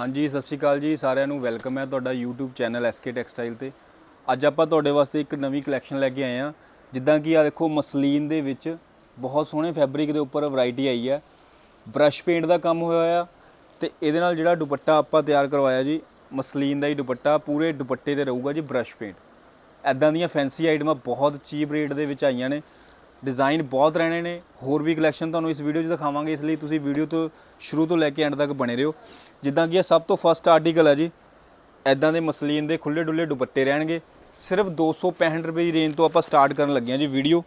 ਹਾਂਜੀ, ਸਤਿ ਸ਼੍ਰੀ ਅਕਾਲ ਜੀ, ਸਾਰਿਆਂ ਨੂੰ ਵੈਲਕਮ ਹੈ ਤੁਹਾਡਾ YouTube ਚੈਨਲ SK ਟੈਕਸਟਾਈਲ ਤੇ। ਅੱਜ ਆਪਾਂ ਤੁਹਾਡੇ ਵਾਸਤੇ ਇੱਕ ਨਵੀਂ ਕਲੈਕਸ਼ਨ ਲੈ ਕੇ ਆਏ ਆ ਜਿੱਦਾਂ ਕਿ ਆ ਦੇਖੋ, ਮਸਲੀਨ ਦੇ ਵਿੱਚ ਬਹੁਤ ਸੋਹਣੇ ਫੈਬਰਿਕ ਦੇ ਉੱਪਰ ਵੈਰਾਈਟੀ ਆਈ ਹੈ। ਬ੍ਰਸ਼ ਪੇਂਟ ਦਾ ਕੰਮ ਹੋਇਆ ਆ ਤੇ ਇਹਦੇ ਨਾਲ ਜਿਹੜਾ ਦੁਪੱਟਾ ਆਪਾਂ ਤਿਆਰ ਕਰਵਾਇਆ ਜੀ, ਮਸਲੀਨ ਦਾ ਹੀ ਦੁਪੱਟਾ, ਪੂਰੇ ਦੁਪੱਟੇ ਤੇ ਰਹੂਗਾ ਜੀ ਬ੍ਰਸ਼ ਪੇਂਟ ਐਦਾਂ ਦੀਆਂ ਫੈਂਸੀ ਆਈਟਮਾਂ ਬਹੁਤ ਚੀਪ ਰੇਟ ਦੇ ਵਿੱਚ ਆਈਆਂ ਨੇ। ਡਿਜ਼ਾਈਨ ਬਹੁਤ ਰਹਿਣੇ ਨੇ, ਹੋਰ ਵੀ ਕਲੈਕਸ਼ਨ ਤੁਹਾਨੂੰ ਇਸ ਵੀਡੀਓ 'ਚ ਦਿਖਾਵਾਂਗੇ, ਇਸ ਲਈ ਤੁਸੀਂ ਵੀਡੀਓ ਤੋਂ ਸ਼ੁਰੂ ਤੋਂ ਲੈ ਕੇ ਐਂਡ ਤੱਕ ਬਣੇ ਰਹੋ। ਜਿੱਦਾਂ ਕਿ ਇਹ ਸਭ ਤੋਂ ਫਸਟ ਆਰਟੀਕਲ ਹੈ ਜੀ ਐਦਾਂ ਦੇ ਮਸਲੀਨ ਦੇ ਖੁੱਲੇ ਡੁੱਲੇ ਦੁਪੱਟੇ ਰਹਿਣਗੇ। ਸਿਰਫ 265 ਰੁਪਏ ਦੀ ਰੇਂਜ ਤੋਂ ਆਪਾਂ ਸਟਾਰਟ ਕਰਨ ਲੱਗੇ ਹਾਂ ਜੀ ਵੀਡੀਓ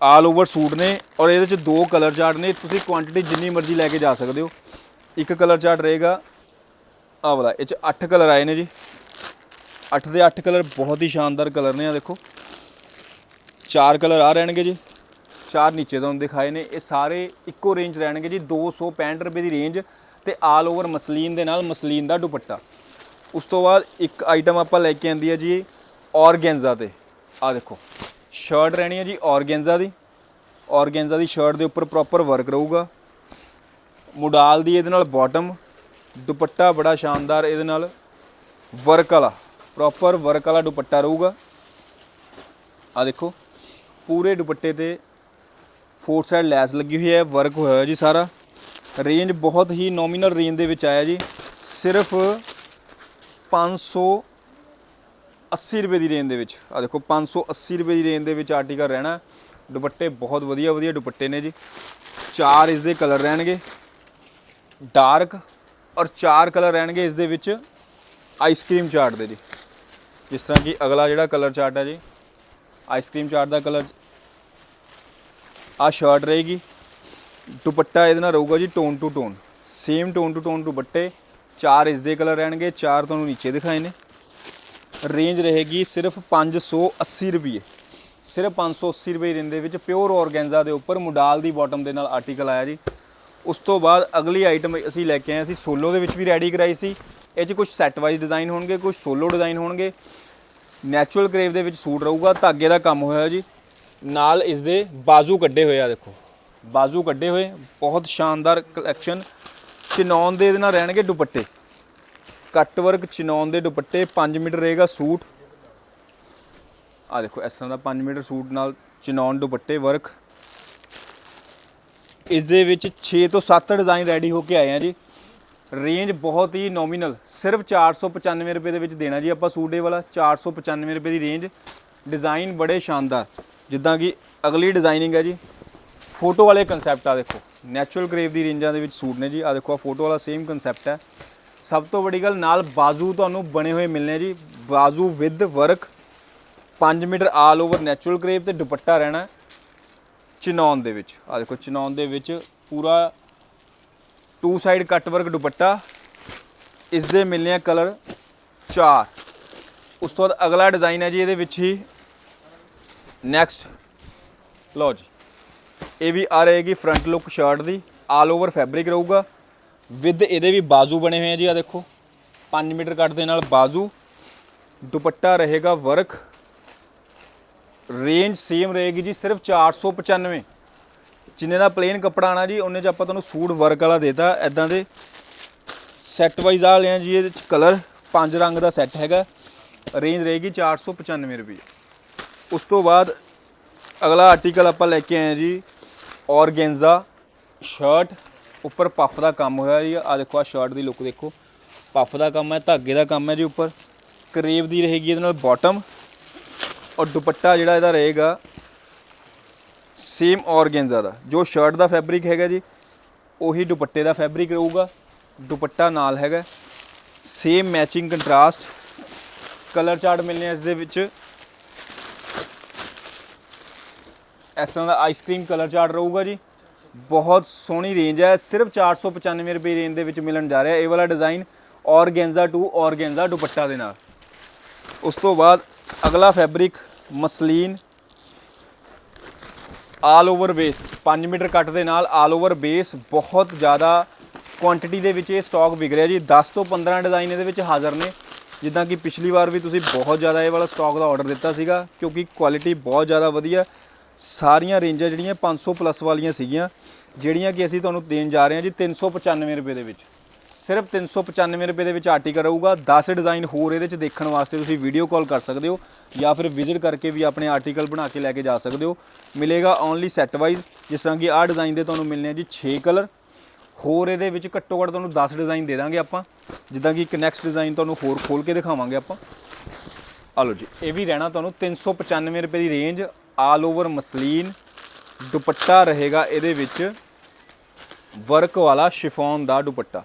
ਆਲ ਓਵਰ ਸੂਟ ਨੇ ਔਰ ਇਹਦੇ ਚ ਦੋ ਕਲਰ ਚਾਰਟ ਨੇ, ਤੁਸੀਂ ਕੁਆਂਟੀਟੀ ਜਿੰਨੀ ਮਰਜ਼ੀ ਲੈ ਕੇ ਜਾ ਸਕਦੇ ਹੋ। ਇੱਕ ਕਲਰ ਚਾਰਟ ਰਹੇਗਾ, ਆਹ ਵਾਲਾ, ਇਹ ਚ 8 ਕਲਰ ਆਏ ਨੇ ਜੀ। 8 ਦੇ 8 ਕਲਰ ਬਹੁਤ ਹੀ ਸ਼ਾਨਦਾਰ ਕਲਰ ਨੇ ਆ ਦੇਖੋ। ਚਾਰ ਕਲਰ ਆ ਰਹਿਣਗੇ ਜੀ। ਚਾਰ ਨੀਚੇ ਤੁਹਾਨੂੰ ਦਿਖਾਏ ਨੇ, ਇਹ ਸਾਰੇ ਇੱਕੋ ਰੇਂਜ ਰਹਿਣਗੇ ਜੀ 265 ਰੁਪਏ ਦੀ ਰੇਂਜ ਤੇ ਆਲ ਓਵਰ ਮਸਲੀਨ ਦੇ ਨਾਲ ਮਸਲੀਨ ਦਾ ਦੁਪੱਟਾ। ਉਸ ਤੋਂ ਬਾਅਦ ਇੱਕ ਆਈਟਮ ਆਪਾਂ ਲੈ ਕੇ ਆਂਦੀ ਹੈ ਜੀ, ਔਰਗੈਂਜ਼ਾ ਤੇ। ਆ ਦੇਖੋ ਸ਼ਰਟ ਰਹਿਣੀ ਹੈ ਜੀ ਔਰਗੈਂਜ਼ਾ ਦੀ। ਔਰਗੈਂਜ਼ਾ ਦੀ ਸ਼ਰਟ ਦੇ ਉੱਪਰ ਪ੍ਰੋਪਰ ਵਰਕ ਰਹੂਗਾ। ਮੁਡਾਲ ਦੀ ਇਹਦੇ ਨਾਲ ਬਾਟਮ ਦੁਪੱਟਾ ਬੜਾ ਸ਼ਾਨਦਾਰ ਇਹਦੇ ਨਾਲ। ਵਰਕ ਵਾਲਾ ਪ੍ਰੋਪਰ ਵਰਕ ਵਾਲਾ ਦੁਪੱਟਾ ਰਹੂਗਾ। ਆ ਦੇਖੋ ਪੂਰੇ ਦੁਪੱਟੇ ਤੇ ਫੋਰ ਸਾਈਡ ਲੈਸ ਲੱਗੀ ਹੋਈ ਹੈ ਵਰਕ ਹੋਇਆ ਜੀ ਸਾਰਾ। ਰੇਂਜ ਬਹੁਤ ਹੀ ਨੋਮੀਨਲ ਰੇਂਜ ਦੇ ਵਿੱਚ ਆਇਆ ਜੀ। ਸਿਰਫ 580 ਰੁਪਏ ਦੀ ਰੇਂਜ ਦੇ ਵਿੱਚ। ਆ ਦੇਖੋ 580 ਰੁਪਏ ਦੀ ਰੇਂਜ ਦੇ ਵਿੱਚ ਆਰਟੀਕਲ ਰਹਿਣਾ। ਦੁਪੱਟੇ ਬਹੁਤ ਵਧੀਆ ਵਧੀਆ ਦੁਪੱਟੇ ਨੇ ਜੀ। ਚਾਰ ਇਸ ਦੇ ਕਲਰ ਰਹਿਣਗੇ। ਡਾਰਕ ਔਰ ਚਾਰ ਕਲਰ ਰਹਿਣਗੇ ਇਸ ਦੇ ਵਿੱਚ ਆਈਸਕ੍ਰੀਮ ਚਾਰਟ ਦੇ ਜੀ। ਜਿਸ ਤਰ੍ਹਾਂ ਕਿ ਅਗਲਾ ਜਿਹੜਾ ਕਲਰ ਚਾਰਟ ਹੈ ਜੀ ਆਈਸਕ੍ਰੀਮ ਚਾਰਟ ਦਾ ਕਲਰ ਆ ਸ਼ਰਟ ਰਹੇਗੀ। ਦੁਪੱਟਾ ਇਹਦੇ ਨਾਲ ਰਹੂਗਾ ਜੀ tone two tone same tone two tone ਦੁਪੱਟੇ। ਚਾਰ ਇਸ ਦੇ ਕਲਰ ਰਹਿਣਗੇ, ਚਾਰ ਤੁਹਾਨੂੰ ਨੀਚੇ ਦਿਖਾਏ ਨੇ। ਰੇਂਜ ਰਹੇਗੀ ਸਿਰਫ 580 ਰੁਪਏ ਸਿਰਫ 580 ਰੁਪਏ ਰੇਂਜ ਦੇ ਵਿੱਚ ਪਿਓਰ ਔਰਗੈਂਜ਼ਾ ਦੇ ਉੱਪਰ ਮੁਡਾਲ ਦੀ ਬਾਟਮ ਦੇ ਨਾਲ ਆਰਟੀਕਲ ਆਇਆ ਜੀ। ਉਸ ਤੋਂ ਬਾਅਦ ਅਗਲੀ ਆਈਟਮ ਅਸੀਂ ਲੈ ਕੇ ਆਏ ਅਸੀਂ ਸੋਲੋ ਦੇ ਵਿੱਚ ਵੀ ਰੈਡੀ ਕਰਾਈ ਸੀ। ਇਹ 'ਚ ਕੁਝ ਸੈੱਟ ਵਾਈਜ਼ ਡਿਜ਼ਾਈਨ ਹੋਣਗੇ ਕੁਝ ਸੋਲੋ ਡਿਜ਼ਾਈਨ ਹੋਣਗੇ। ਨੈਚੁਰਲ ਕਰੇਵ ਦੇ ਵਿੱਚ ਸੂਟ ਰਹੂਗਾ ਧਾਗੇ ਦਾ ਕੰਮ ਹੋਇਆ ਜੀ। ਨਾਲ ਇਸ ਦੇ ਬਾਜ਼ੂ ਕੱਢੇ ਹੋਏ ਆ, ਦੇਖੋ। ਬਾਜ਼ੂ ਕੱਢੇ ਹੋਏ, ਬਹੁਤ ਸ਼ਾਨਦਾਰ ਕਲੈਕਸ਼ਨ ਚਨੌਨ ਦੇ ਇਹਦੇ ਨਾਲ ਰਹਿਣਗੇ ਦੁਪੱਟੇ। ਕੱਟ ਵਰਕ ਚਨੌਨ ਦੇ ਦੁਪੱਟੇ 5 ਮੀਟਰ ਰਹੇਗਾ ਸੂਟ। ਆ ਦੇਖੋ, ਇਸ ਤਰ੍ਹਾਂ ਦਾ 5 ਮੀਟਰ ਸੂਟ ਨਾਲ ਚਨੌਨ ਦੁਪੱਟੇ ਵਰਕ ਇਸ ਦੇ ਵਿੱਚ 6 ਤੋਂ 7 ਡਿਜ਼ਾਈਨ ਰੈਡੀ ਹੋ ਕੇ ਆਏ ਆ ਜੀ। ਰੇਂਜ ਬਹੁਤ ਹੀ ਨੋਮੀਨਲ ਸਿਰਫ 495 ਰੁਪਏ ਦੇ ਵਿੱਚ ਦੇਣਾ ਜੀ ਆਪਾਂ ਸੂਟ ਇਹ ਵਾਲਾ 495 ਰੁਪਏ ਦੀ ਰੇਂਜ। ਡਿਜ਼ਾਈਨ ਬੜੇ ਸ਼ਾਨਦਾਰ। ਜਿੱਦਾਂ ਕਿ ਅਗਲੀ ਡਿਜ਼ਾਈਨਿੰਗ ਹੈ ਜੀ, ਫੋਟੋ ਵਾਲੇ ਕਨਸੈਪਟ ਆ ਦੇਖੋ। ਨੈਚੁਰਲ ਗ੍ਰੇਵ ਦੀ ਰੇਂਜਾਂ ਦੇ ਵਿੱਚ ਸੂਟ ਨੇ ਜੀ। ਆ ਦੇਖੋ, ਆ ਫੋਟੋ ਵਾਲਾ ਸੇਮ ਕਨਸੈਪਟ ਹੈ। ਸਭ ਤੋਂ ਵੱਡੀ ਗੱਲ, ਨਾਲ ਬਾਜ਼ੂ ਤੁਹਾਨੂੰ ਬਣੇ ਹੋਏ ਮਿਲਨੇ ਜੀ। ਬਾਜ਼ੂ with work 5 metre all over natural crepe ਤੇ ਦੁਪੱਟਾ ਰਹਿਣਾ ਚਿਨੌਨ ਦੇ ਵਿੱਚ। ਆ ਦੇਖੋ, ਚਿਨੌਨ ਦੇ ਵਿੱਚ ਪੂਰਾ two side cut work dupatta ਇਸ ਦੇ ਮਿਲਨੇ ਆ ਕਲਰ ਚਾਰ ਉਸ ਤੋਂ ਬਾਅਦ ਅਗਲਾ ਡਿਜ਼ਾਈਨ ਹੈ ਜੀ ਇਹਦੇ ਵਿੱਚ ਹੀ ਨੈਕਸਟ ਲਓ ਜੀ ਇਹ ਵੀ ਆ ਰਹੇਗੀ ਫਰੰਟ ਲੁੱਕ ਸ਼ਰਟ ਦੀ ਆਲ ਓਵਰ ਫੈਬਰਿਕ ਰਹੂਗਾ ਵਿਦ ਇਹਦੇ ਵੀ ਬਾਜ਼ੂ ਬਣੇ ਹੋਏ ਆ ਜੀ ਆ ਦੇਖੋ 5 ਮੀਟਰ ਕੱਟ ਦੇ ਨਾਲ ਬਾਜ਼ੂ ਦੁਪੱਟਾ ਰਹੇਗਾ ਵਰਕ ਰੇਂਜ ਸੇਮ ਰਹੇਗੀ ਜੀ ਸਿਰਫ 495 ਜਿੰਨੇ ਦਾ ਪਲੇਨ ਕੱਪੜਾ ਆਣਾ ਜੀ, ਉਹਨੇ ਚ ਆਪਾਂ ਤੁਹਾਨੂੰ ਸੂਟ ਵਰਕ ਵਾਲਾ ਦੇਤਾ। ਐਦਾਂ ਦੇ ਸੈੱਟ ਵਾਈਜ਼ ਆ ਲਿਆ ਜੀ, ਇਹਦੇ ਚ ਕਲਰ ਪੰਜ ਰੰਗ ਦਾ ਸੈੱਟ ਹੈਗਾ। ਰੇਂਜ ਰਹੇਗੀ 495 ਰੁਪਏ। ਉਸ ਤੋਂ ਬਾਅਦ ਅਗਲਾ ਆਰਟੀਕਲ ਆਪਾਂ ਲੈ ਕੇ ਆਏ ਹਾਂ ਜੀ ਔਰਗੈਂਜ਼ਾ ਸ਼ਰਟ ਉੱਪਰ ਪਫ ਦਾ ਕੰਮ ਹੋਇਆ ਜੀ ਆ ਦੇਖੋ ਆ ਸ਼ਰਟ ਦੀ ਲੁੱਕ ਦੇਖੋ। ਪਫ ਦਾ ਕੰਮ ਹੈ, ਧਾਗੇ ਦਾ ਕੰਮ ਹੈ ਜੀ ਉੱਪਰ। ਕਰੇਵ ਦੀ ਰਹੇਗੀ ਇਹਦੇ ਨਾਲ ਬਾਟਮ ਔਰ ਦੁਪੱਟਾ ਜਿਹੜਾ ਇਹਦਾ ਰਹੇਗਾ ਸੇਮ ਔਰਗੈਂਜ਼ਾ ਦਾ ਜੋ ਸ਼ਰਟ ਦਾ ਫੈਬਰਿਕ ਹੈਗਾ ਜੀ, ਉਹੀ ਦੁਪੱਟੇ ਦਾ ਫੈਬਰਿਕ ਰਹੂਗਾ। ਦੁਪੱਟਾ ਨਾਲ ਹੈਗਾ। Same matching contrast colour chart ਮਿਲਨੇ ਇਸ ਦੇ ਵਿੱਚ। ਇਸ ਤਰ੍ਹਾਂ ਦਾ ਆਈਸਕ੍ਰੀਮ ਕਲਰ ਚਾਰਟ ਰਹੂਗਾ ਜੀ। ਬਹੁਤ ਸੋਹਣੀ ਰੇਂਜ ਹੈ ਸਿਰਫ 495 ਰੁਪਏ ਰੇਂਜ ਦੇ ਵਿੱਚ ਮਿਲਣ ਜਾ ਰਿਹਾ। ਇਹ ਵਾਲਾ design organza to organza dupatta ਦੇ ਨਾਲ। ਉਸ ਤੋਂ ਬਾਅਦ ਅਗਲਾ fabric muslin. All over base 5 metre cut ਦੇ ਨਾਲ ਆਲ ਓਵਰ ਬੇਸ ਬਹੁਤ ਜ਼ਿਆਦਾ ਕੁਆਂਟੀਟੀ ਦੇ ਵਿੱਚ ਇਹ ਸਟਾਕ ਵਿਕ ਰਿਹਾ ਜੀ। 10 ਤੋਂ 15 ਡਿਜ਼ਾਈਨ ਇਹਦੇ ਵਿੱਚ ਹਾਜ਼ਰ ਨੇ। ਜਿੱਦਾਂ ਕਿ ਪਿਛਲੀ ਵਾਰ ਵੀ ਤੁਸੀਂ ਬਹੁਤ ਜ਼ਿਆਦਾ ਇਹ ਵਾਲਾ ਸਟਾਕ ਦਾ ਆਰਡਰ ਦਿੱਤਾ ਸੀਗਾ, ਕਿਉਂਕਿ ਕੁਆਲਿਟੀ ਬਹੁਤ ਜ਼ਿਆਦਾ ਵਧੀਆ। ਸਾਰੀਆਂ ਰੇਂਜਾਂ ਜਿਹੜੀਆਂ 500 ਪਲੱਸ ਵਾਲੀਆਂ ਸੀਗੀਆਂ, ਜਿਹੜੀਆਂ ਕਿ ਅਸੀਂ ਤੁਹਾਨੂੰ ਦੇਣ ਜਾ ਰਹੇ ਹਾਂ ਜੀ 395 ਰੁਪਏ ਦੇ ਵਿੱਚ। ਸਿਰਫ 395 ਰੁਪਏ ਦੇ ਵਿੱਚ ਆਰਟੀਕਲ ਰਹੂਗਾ। 10 ਡਿਜ਼ਾਈਨ ਹੋਰ ਇਹਦੇ ਚ ਦੇਖਣ ਵਾਸਤੇ ਤੁਸੀਂ ਵੀਡੀਓ ਕਾਲ ਕਰ ਸਕਦੇ ਹੋ ਜਾਂ ਫਿਰ ਵਿਜ਼ਿਟ ਕਰਕੇ ਵੀ ਆਪਣੇ ਆਰਟੀਕਲ ਬਣਾ ਕੇ ਲੈ ਕੇ ਜਾ ਸਕਦੇ ਹੋ। ਮਿਲੇਗਾ ਓਨਲੀ ਸੈੱਟ ਵਾਈਜ਼ ਜਿਸ ਤਰ੍ਹਾਂ ਕਿ ਆਹ ਡਿਜ਼ਾਈਨ ਦੇ ਤੁਹਾਨੂੰ ਮਿਲਨੇ ਆ ਜੀ 6 ਕਲਰ ਹੋਰ ਇਹਦੇ ਵਿੱਚ ਘੱਟੋ ਘੱਟ ਤੁਹਾਨੂੰ 10 ਡਿਜ਼ਾਈਨ ਦੇ ਦਾਂਗੇ ਆਪਾਂ। ਜਿੱਦਾਂ ਕਿ ਇੱਕ ਨੈਕਸਟ ਡਿਜ਼ਾਈਨ ਤੁਹਾਨੂੰ ਹੋਰ ਖੋਲ ਕੇ ਦਿਖਾਵਾਂਗੇ ਆਪਾਂ। ਆ ਲਓ ਜੀ, ਇਹ ਵੀ ਰਹਿਣਾ ਤੁਹਾਨੂੰ 395 ਰੁਪਏ ਦੀ range all over muslin. Dupatta ਰਹੇਗਾ ਇਹਦੇ ਵਿੱਚ। ਵਰਕ ਵਾਲਾ ਸ਼ਿਫੋਨ ਦਾ ਦੁਪੱਟਾ।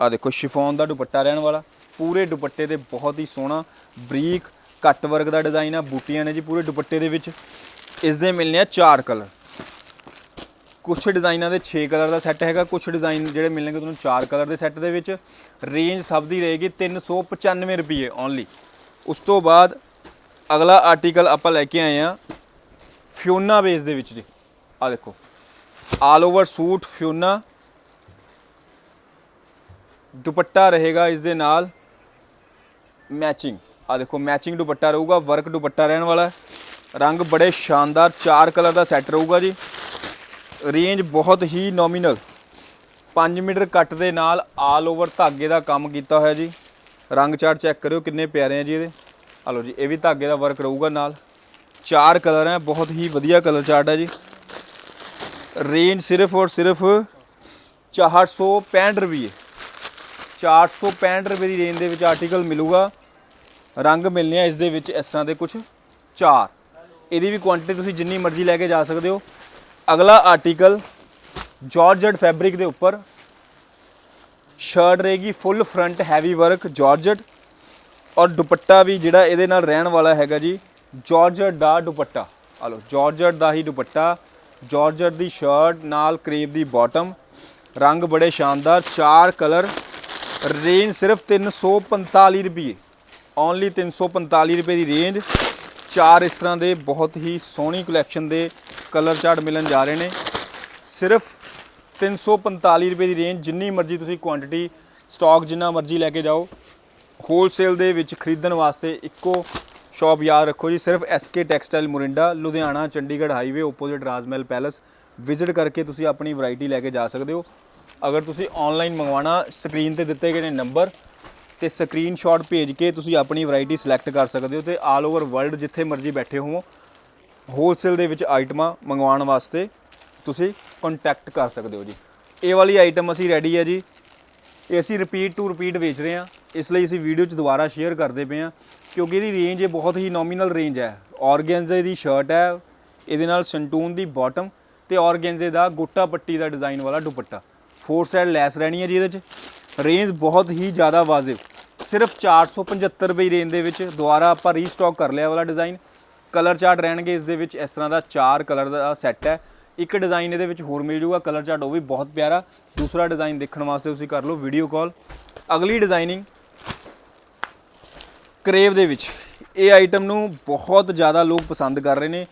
ਆ ਦੇਖੋ, ਸ਼ਿਫੋਨ ਦਾ ਦੁਪੱਟਾ ਰਹਿਣ ਵਾਲਾ, ਪੂਰੇ ਦੁਪੱਟੇ ਦੇ ਬਹੁਤ ਹੀ ਸੋਹਣਾ ਬਰੀਕ ਕੱਟ ਵਰਗ ਦਾ ਡਿਜ਼ਾਈਨ ਆ, ਬੂਟੀਆਂ ਨੇ ਜੀ ਪੂਰੇ ਦੁਪੱਟੇ ਦੇ ਵਿੱਚ। ਇਸ ਦੇ ਮਿਲਨੇ ਆ ਚਾਰ ਕਲਰ। ਕੁਝ ਡਿਜ਼ਾਈਨਾਂ ਦੇ 6 ਕਲਰ ਦਾ ਸੈੱਟ ਹੈਗਾ ਕੁਝ ਡਿਜ਼ਾਈਨ ਜਿਹੜੇ ਮਿਲਣਗੇ ਤੁਹਾਨੂੰ 4 ਕਲਰ ਦੇ ਸੈੱਟ ਦੇ ਵਿੱਚ। ਰੇਂਜ ਸਭ ਦੀ ਰਹੇਗੀ 395 ਰੁਪਏ ਓਨਲੀ ਉਸ ਤੋਂ ਬਾਅਦ ਅਗਲਾ ਆਰਟੀਕਲ ਆਪਾਂ ਲੈ ਕੇ ਆਏ ਆ ਫਿਓਨਾ ਬੇਸ ਦੇ ਵਿੱਚ ਜੀ। ਆ ਦੇਖੋ ਆਲ ਓਵਰ ਸੂਟ ਫਿਓਨਾ ਦੁਪੱਟਾ ਰਹੇਗਾ ਇਸ ਦੇ ਨਾਲ ਮੈਚਿੰਗ ਆ ਦੇਖੋ ਮੈਚਿੰਗ ਦੁਪੱਟਾ ਰਹੂਗਾ ਵਰਕ ਦੁਪੱਟਾ ਰਹਿਣ ਵਾਲਾ ਰੰਗ ਬੜੇ ਸ਼ਾਨਦਾਰ, ਚਾਰ ਕਲਰ ਦਾ ਸੈੱਟ ਰਹੂਗਾ ਜੀ। ਰੇਂਜ ਬਹੁਤ ਹੀ ਨੋਮੀਨਲ 5 ਮੀਟਰ ਕੱਟ ਦੇ ਨਾਲ ਆਲ ਓਵਰ ਧਾਗੇ ਦਾ ਕੰਮ ਕੀਤਾ ਹੋਇਆ ਜੀ। ਰੰਗ ਚਾਰਟ ਚੈੱਕ ਕਰਿਓ, ਕਿੰਨੇ ਪਿਆਰੇ ਆ ਜੀ ਇਹਦੇ। ਆ ਲਓ ਜੀ, ਇਹ ਵੀ ਧਾਗੇ ਦਾ ਵਰਕ ਰਹੂਗਾ ਨਾਲ। ਚਾਰ ਕਲਰ ਹੈ, ਬਹੁਤ ਹੀ ਵਧੀਆ ਕਲਰ ਚਾਰਟ ਹੈ ਜੀ। ਰੇਂਜ ਸਿਰਫ ਔਰ ਸਿਰਫ 465 ਰੁਪਏ। 465 ਰੁਪਏ ਦੀ ਰੇਂਜ ਦੇ ਵਿੱਚ ਆਰਟੀਕਲ ਮਿਲੂਗਾ। ਰੰਗ ਮਿਲਨੇ ਆ ਇਸ ਦੇ ਵਿੱਚ ਇਸ ਤਰ੍ਹਾਂ ਦੇ ਕੁਝ ਚਾਰ। ਇਹਦੀ ਵੀ ਕੁਆਂਟੀਟੀ ਤੁਸੀਂ ਜਿੰਨੀ ਮਰਜ਼ੀ ਲੈ ਕੇ ਜਾ ਸਕਦੇ ਹੋ। ਅਗਲਾ ਆਰਟੀਕਲ ਜਾਰਜਟ ਫੈਬਰਿਕ ਦੇ ਉੱਪਰ। ਸ਼ਰਟ ਰਹੇਗੀ full front heavy work georgette ਔਰ ਦੁਪੱਟਾ ਵੀ ਜਿਹੜਾ ਇਹਦੇ ਨਾਲ ਰਹਿਣ ਵਾਲਾ ਹੈਗਾ ਜੀ ਜਾਰਜਟ ਦਾ ਦੁਪੱਟਾ। ਆ ਲਓ ਜਾਰਜਟ ਦਾ ਹੀ ਦੁਪੱਟਾ। ਜਾਰਜਟ ਦੀ ਸ਼ਰਟ ਨਾਲ ਕਰੀਬ ਦੀ ਬਾਟਮ ਰੰਗ ਬੜੇ ਸ਼ਾਨਦਾਰ, ਚਾਰ ਕਲਰ ਰੇਂਜ ਸਿਰਫ 345 ਰੁਪਏ ਓਨਲੀ 345 ਰੁਪਏ ਦੀ ਰੇਂਜ। ਚਾਰ ਇਸ ਤਰ੍ਹਾਂ ਦੇ ਬਹੁਤ ਹੀ ਸੋਹਣੀ ਕਲੈਕਸ਼ਨ ਦੇ ਕਲਰ ਚਾਰਟ ਮਿਲਣ ਜਾ ਰਹੇ ਨੇ। ਸਿਰਫ 345 ਰੁਪਏ ਦੀ ਰੇਂਜ। ਜਿੰਨੀ ਮਰਜ਼ੀ ਤੁਸੀਂ ਕੁਆਂਟੀਟੀ ਸਟਾਕ ਜਿੰਨਾ ਮਰਜ਼ੀ ਲੈ ਕੇ ਜਾਓ। ਹੋਲਸੇਲ ਦੇ ਵਿੱਚ ਖਰੀਦਣ ਵਾਸਤੇ ਇੱਕੋ ਸ਼ਾਪ ਯਾਦ ਰੱਖੋ ਜੀ। ਸਿਰਫ SK textile Morinda Ludhiana, Chandigarh highway opposite Rajmahal palace visit ਕਰਕੇ ਤੁਸੀਂ ਆਪਣੀ ਵੈਰਾਈਟੀ ਲੈ ਕੇ ਜਾ ਸਕਦੇ ਹੋ। ਅਗਰ ਤੁਸੀਂ ਆਨਲਾਈਨ ਮੰਗਵਾਉਣਾ ਸਕਰੀਨ ਤੇ ਦਿੱਤੇ ਗਏ ਨੇ ਨੰਬਰ ਤੇ ਸਕਰੀਨਸ਼ਾਟ ਭੇਜ ਕੇ ਤੁਸੀਂ ਆਪਣੀ ਵੈਰਾਈਟੀ ਸਿਲੈਕਟ ਕਰ ਸਕਦੇ ਹੋ ਤੇ ਆਲ ਓਵਰ ਵਰਲਡ ਜਿੱਥੇ ਮਰਜ਼ੀ ਬੈਠੇ ਹੋਵੋ ਹੋਲਸੇਲ ਦੇ ਵਿੱਚ ਆਈਟਮਾਂ ਮੰਗਵਾਉਣ ਵਾਸਤੇ ਤੁਸੀਂ ਕੰਟੈਕਟ ਕਰ ਸਕਦੇ ਹੋ ਜੀ। ਇਹ ਵਾਲੀ ਆਈਟਮ ਅਸੀਂ ਰੈਡੀ ਹੈ ਜੀ। ਇਹ ਅਸੀਂ ਰਿਪੀਟ ਟੂ ਰਿਪੀਟ ਵੇਚ ਰਹੇ ਹਾਂ। ਇਸ ਲਈ ਅਸੀਂ ਵੀਡੀਓ 'ਚ ਦੁਬਾਰਾ ਸ਼ੇਅਰ ਕਰਦੇ ਪਏ ਹਾਂ, ਕਿਉਂਕਿ ਇਹਦੀ ਰੇਂਜ ਇਹ ਬਹੁਤ ਹੀ ਨੋਮੀਨਲ ਰੇਂਜ ਹੈ। ਔਰਗੈਂਜ਼ੇ ਦੀ ਸ਼ਰਟ ਹੈ, ਇਹਦੇ ਨਾਲ ਸੰਟੂਨ ਦੀ ਬਾਟਮ ਤੇ ਔਰਗੈਂਜ਼ੇ ਦਾ ਗੋਟਾ ਪੱਟੀ ਦਾ ਡਿਜ਼ਾਈਨ ਵਾਲਾ ਦੁਪੱਟਾ। ਫੋਰ ਸਾਈਡ ਲੈਸ ਰਹਿਣੀ ਹੈ ਜੀ ਇਹਦੇ 'ਚ। ਰੇਂਜ ਬਹੁਤ ਹੀ ਜ਼ਿਆਦਾ ਵਾਜਿਬ। ਸਿਰਫ 475 ਰੁਪਏ ਰੇਂਜ ਦੇ ਵਿੱਚ ਦੁਬਾਰਾ ਆਪਾਂ ਰੀਸਟਾਕ ਕਰ ਲਿਆ ਵਾਲਾ ਡਿਜ਼ਾਈਨ ਕਲਰ ਚਾਰਟ ਰਹਿਣਗੇ ਇਸ ਦੇ ਵਿੱਚ, ਇਸ ਤਰ੍ਹਾਂ ਦਾ ਚਾਰ ਕਲਰ ਦਾ ਸੈੱਟ ਹੈ। ਇੱਕ ਡਿਜ਼ਾਈਨ ਇਹਦੇ ਵਿੱਚ ਹੋਰ ਮਿਲ ਜੂਗਾ ਕਲਰ ਚਾਰਟ ਉਹ ਵੀ ਬਹੁਤ ਪਿਆਰਾ। ਦੂਸਰਾ ਡਿਜ਼ਾਈਨ ਦੇਖਣ ਵਾਸਤੇ ਤੁਸੀਂ ਕਰ ਲਓ ਵੀਡੀਓ ਕਾਲ ਅਗਲੀ ਡਿਜ਼ਾਈਨਿੰਗ ਕਰੇਵ ਦੇ ਵਿੱਚ। ਇਹ ਆਈਟਮ ਨੂੰ ਬਹੁਤ ਜ਼ਿਆਦਾ ਲੋਕ ਪਸੰਦ ਕਰ ਰਹੇ ਨੇ।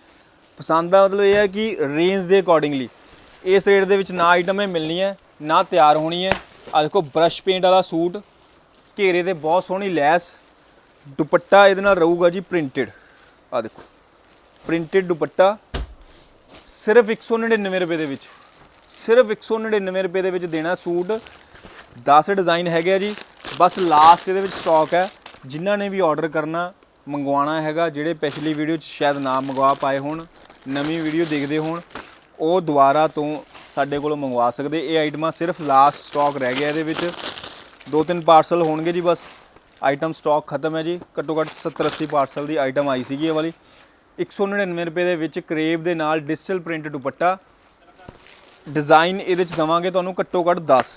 ਪਸੰਦ ਦਾ ਮਤਲਬ ਇਹ ਹੈ ਕਿ ਰੇਂਜ ਦੇ ਅਕੋਰਡਿੰਗਲੀ ਇਸ ਰੇਟ ਦੇ ਵਿੱਚ ਨਾ ਆਈਟਮ ਇਹ ਮਿਲਣੀ ਹੈ ਨਾ ਤਿਆਰ ਹੋਣੀ ਹੈ। ਆ ਦੇਖੋ ਬ੍ਰਸ਼ ਪੇਂਟ ਵਾਲਾ ਸੂਟ। ਘੇਰੇ ਤੇ ਬਹੁਤ ਸੋਹਣੀ ਲੈਸ। ਦੁਪੱਟਾ ਇਹਦੇ ਨਾਲ ਰਹੂਗਾ ਜੀ ਪ੍ਰਿੰਟਡ ਆ ਦੇਖੋ ਪ੍ਰਿੰਟਡ ਦੁਪੱਟਾ। ਸਿਰਫ 199 ਰੁਪਏ ਦੇ ਵਿੱਚ। ਸਿਰਫ 199 ਰੁਪਏ ਦੇ ਵਿੱਚ ਦੇਣਾ ਸੂਟ। 10 ਡਿਜ਼ਾਈਨ ਹੈਗੇ ਆ ਜੀ। ਬਸ ਲਾਸਟ ਇਹਦੇ ਵਿੱਚ ਸਟਾਕ ਹੈ। ਜਿਨ੍ਹਾਂ ਨੇ ਵੀ ਆਰਡਰ ਕਰਨਾ, ਮੰਗਵਾਉਣਾ ਹੈਗਾ, ਜਿਹੜੇ ਪਿਛਲੀ ਵੀਡੀਓ 'ਚ ਸ਼ਾਇਦ ਨਾ ਮੰਗਵਾ ਪਾਏ ਹੋਣ, ਨਵੀਂ ਵੀਡੀਓ ਦੇਖਦੇ ਹੋਣ, ਉਹ ਦੁਬਾਰਾ ਤੋਂ ਸਾਡੇ ਕੋਲੋਂ ਮੰਗਵਾ ਸਕਦੇ। ਇਹ ਆਈਟਮਾਂ ਸਿਰਫ ਲਾਸਟ ਸਟਾਕ ਰਹਿ ਗਿਆ ਇਹਦੇ ਵਿੱਚ। ਦੋ ਤਿੰਨ ਪਾਰਸਲ ਹੋਣਗੇ ਜੀ ਬਸ। ਆਈਟਮ ਸਟਾਕ ਖਤਮ ਹੈ ਜੀ। ਘੱਟੋ ਘੱਟ 70 80 ਪਾਰਸਲ ਦੀ ਆਈਟਮ ਆਈ ਸੀਗੀ ਇਹ ਵਾਲੀ। 199 ਰੁਪਏ ਦੇ ਵਿੱਚ ਕਰੇਬ ਦੇ ਨਾਲ ਡਿਜੀਟਲ ਪ੍ਰਿੰਟ ਦੁਪੱਟਾ। ਡਿਜ਼ਾਈਨ ਇਹਦੇ ਚ ਦਵਾਂਗੇ ਤੁਹਾਨੂੰ ਘੱਟੋ ਘੱਟ 10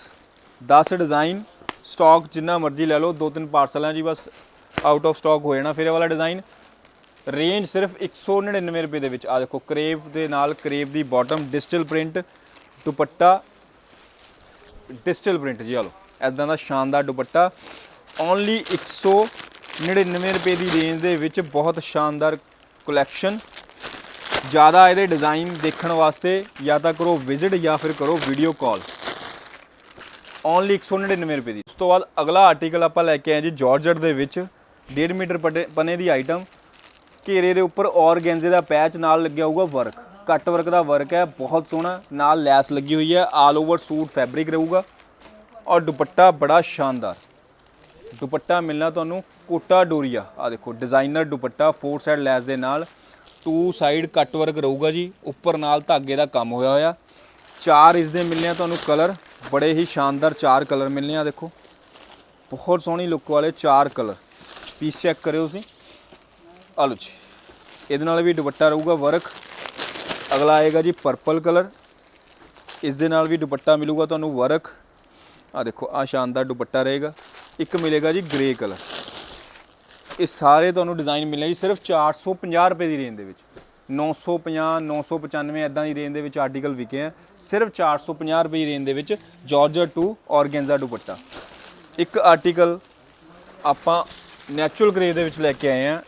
10 ਡਿਜ਼ਾਈਨ ਸਟਾਕ ਜਿੰਨਾ ਮਰਜ਼ੀ ਲੈ ਲਓ। ਦੋ ਤਿੰਨ ਪਾਰਸਲ ਹੈ ਜੀ ਬਸ। ਆਊਟ ਆਫ ਸਟਾਕ ਹੋ ਜਾਣਾ ਫਿਰ ਇਹ ਵਾਲਾ ਡਿਜ਼ਾਈਨ ਰੇਂਜ ਸਿਰਫ 199 ਰੁਪਏ ਦੇ ਵਿੱਚ। ਆ ਦੇਖੋ ਕਰੇਬ ਦੇ ਨਾਲ ਕਰੇਬ ਦੀ bottom digital print dupatta digital print ਜੀ ਆ ਲਓ ਐਦਾਂ ਦਾ ਸ਼ਾਨਦਾਰ ਦੁਪੱਟਾ ਓਨਲੀ 199 ਰੁਪਏ ਦੀ ਰੇਂਜ ਦੇ ਵਿੱਚ ਬਹੁਤ ਸ਼ਾਨਦਾਰ ਕਲੈਕਸ਼ਨ ਜ਼ਿਆਦਾ ਇਹਦੇ ਡਿਜ਼ਾਈਨ ਦੇਖਣ ਵਾਸਤੇ ਜਾਂ ਤਾਂ ਕਰੋ ਵਿਜ਼ਿਟ ਜਾਂ ਫਿਰ ਕਰੋ ਵੀਡੀਓ ਕਾਲ ਓਨਲੀ 199 ਰੁਪਏ ਦੀ। ਉਸ ਤੋਂ ਬਾਅਦ ਅਗਲਾ ਆਰਟੀਕਲ ਆਪਾਂ ਲੈ ਕੇ ਆਏ ਜੀ ਜਾਰਜਟ ਦੇ ਵਿੱਚ 1.5 ਮੀਟਰ ਪਟੇ- ਪਨੇ ਦੀ ਆਈਟਮ ਘੇਰੇ ਦੇ ਉੱਪਰ ਔਰਗੈਂਜ਼ੇ ਦਾ ਪੈਚ ਨਾਲ ਲੱਗਿਆ ਹੋਊਗਾ ਵਰਕ ਕੱਟ ਵਰਕ ਦਾ ਵਰਕ ਹੈ, ਬਹੁਤ ਸੋਹਣਾ, ਨਾਲ ਲੈਸ ਲੱਗੀ ਹੋਈ ਹੈ ਆਲ ਓਵਰ ਸੂਟ ਫੈਬਰਿਕ ਰਹੂਗਾ ਔਰ ਦੁਪੱਟਾ ਬੜਾ ਸ਼ਾਨਦਾਰ। ਦੁਪੱਟਾ ਮਿਲਣਾ ਤੁਹਾਨੂੰ ਕੋਟਾ ਡੋਰੀਆ ਆ ਦੇਖੋ designer dupatta four side lace ਦੇ ਨਾਲ ਟੂ ਸਾਈਡ ਕੱਟ ਵਰਕ ਰਹੂਗਾ ਜੀ, ਉੱਪਰ ਨਾਲ ਧਾਗੇ ਦਾ ਕੰਮ ਹੋਇਆ ਹੋਇਆ। ਚਾਰ ਇਸ ਦੇ ਮਿਲਣੇ ਆ ਤੁਹਾਨੂੰ ਕਲਰ ਬੜੇ ਹੀ ਸ਼ਾਨਦਾਰ ਚਾਰ ਕਲਰ ਮਿਲਣੇ ਆ, ਦੇਖੋ। ਬਹੁਤ ਸੋਹਣੀ ਲੁੱਕ ਵਾਲੇ ਚਾਰ ਕਲਰ ਪੀਸ ਚੈੱਕ ਕਰਿਓ ਤੁਸੀਂ। ਆ ਜੀ, ਇਹਦੇ ਨਾਲ ਵੀ ਦੁਪੱਟਾ ਰਹੂਗਾ ਵਰਕ ਅਗਲਾ ਆਏਗਾ ਜੀ ਪਰਪਲ ਕਲਰ ਇਸ ਦੇ ਨਾਲ ਵੀ ਦੁਪੱਟਾ ਮਿਲੂਗਾ ਤੁਹਾਨੂੰ ਵਰਕ। ਆ ਦੇਖੋ ਆ ਸ਼ਾਨਦਾਰ ਦੁਪੱਟਾ ਰਹੇਗਾ। ਇੱਕ ਮਿਲੇਗਾ ਜੀ ਗ੍ਰੇ ਕਲਰ ਇਹ ਸਾਰੇ ਤੁਹਾਨੂੰ ਡਿਜ਼ਾਈਨ ਮਿਲਣੇ ਜੀ ਸਿਰਫ 450 ਰੁਪਏ ਦੀ ਰੇਂਜ ਦੇ ਵਿੱਚ। 950 995 ਐਦਾਂ ਦੀ ਰੇਂਜ ਦੇ ਵਿੱਚ ਆਰਟੀਕਲ ਵਿਕੇ ਆ। ਸਿਰਫ 450 ਰੁਪਏ ਦੀ ਰੇਂਜ ਦੇ ਵਿੱਚ ਜਾਰਜਟ ਟੂ ਔਰਗੈਂਜ਼ਾ ਦੁਪੱਟਾ। ਇੱਕ ਆਰਟੀਕਲ ਆਪਾਂ ਨੈਚੁਰਲ ਗ੍ਰੇ ਦੇ ਵਿੱਚ ਲੈ ਕੇ ਆਏ ਆ।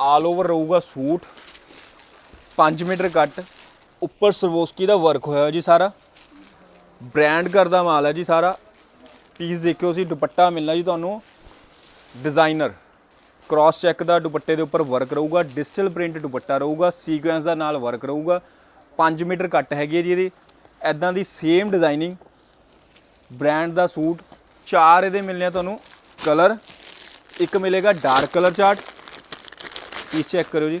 ਆਲ ਓਵਰ ਰਹੂਗਾ ਸੂਟ। 5 metre cut. ਉੱਪਰ ਸਰਵੋਸਕੀ ਦਾ ਵਰਕ ਹੋਇਆ ਜੀ ਸਾਰਾ। ਬ੍ਰਾਂਡ ਕਰਦਾ ਮਾਲ ਹੈ ਜੀ ਸਾਰਾ। ਪੀਸ ਦੇਖਿਓ ਸੀ ਦੁਪੱਟਾ ਮਿਲਣਾ ਜੀ ਤੁਹਾਨੂੰ। ਡਿਜ਼ਾਈਨਰ ਕ੍ਰਾਸ ਚੈੱਕ ਦਾ ਦੁਪੱਟੇ ਦੇ ਉੱਪਰ ਵਰਕ ਰਹੂਗਾ। ਡਿਜੀਟਲ ਪ੍ਰਿੰਟ ਦੁਪੱਟਾ ਰਹੂਗਾ। ਸੀਕੁਐਂਸ ਦਾ ਨਾਲ ਵਰਕ ਰਹੂਗਾ। 5 ਮੀਟਰ ਕੱਟ ਹੈਗੀ ਹੈ ਜੀ ਇਹਦੀ। ਐਦਾਂ ਦੀ ਸੇਮ ਡਿਜ਼ਾਈਨਿੰਗ ਬ੍ਰਾਂਡ ਦਾ ਸੂਟ। ਚਾਰ ਇਹਦੇ ਮਿਲਨੇ ਆ ਤੁਹਾਨੂੰ। ਕਲਰ ਇੱਕ ਮਿਲੇਗਾ dark colour chart piece check ਕਰਿਓ ਜੀ।